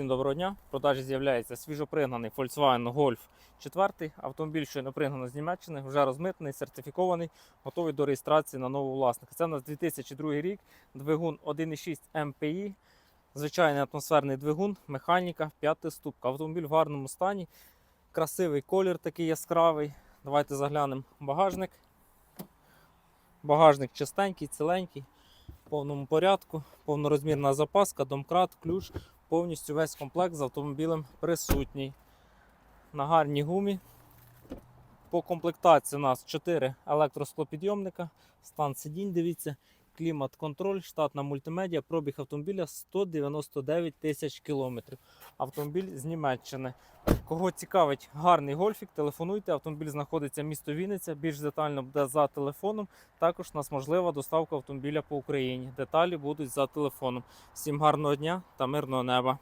Всім доброго дня. В продажі з'являється свіжопригнаний Volkswagen Golf 4. Автомобіль щойно пригнано з Німеччини, вже розмитний, сертифікований, готовий до реєстрації на нового власника. Це у нас 2002 рік, двигун 1,6 MPI, звичайний атмосферний двигун, механіка, п'ята ступка. Автомобіль в гарному стані, красивий колір такий яскравий. Давайте заглянемо багажник. Багажник чистенький, ціленький, в повному порядку, повнорозмірна запаска, домкрат, ключ повністю весь комплект з автомобілем присутній. На гарній гумі. По комплектації у нас 4 електросклопідйомника, стан сидінь, дивіться, клімат-контроль, штатна мультимедіа, пробіг автомобіля 199 тисяч кілометрів. Автомобіль з Німеччини. Кого цікавить гарний гольфік, телефонуйте. Автомобіль знаходиться місто Вінниця. Більш детально буде за телефоном. Також у нас можлива доставка автомобіля по Україні. Деталі будуть за телефоном. Всім гарного дня та мирного неба.